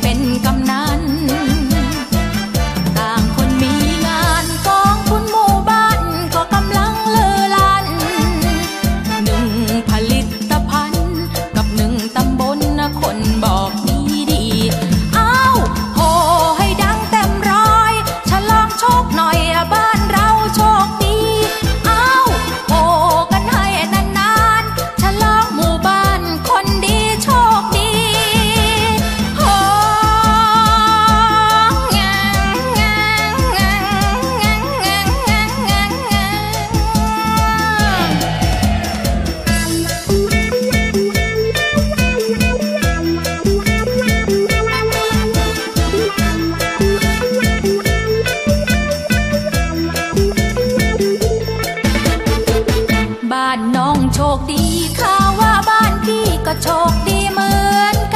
เป็นกำ โชคดีข่าวว่าบ้านพี่ก็โชคดีเหมือนกัน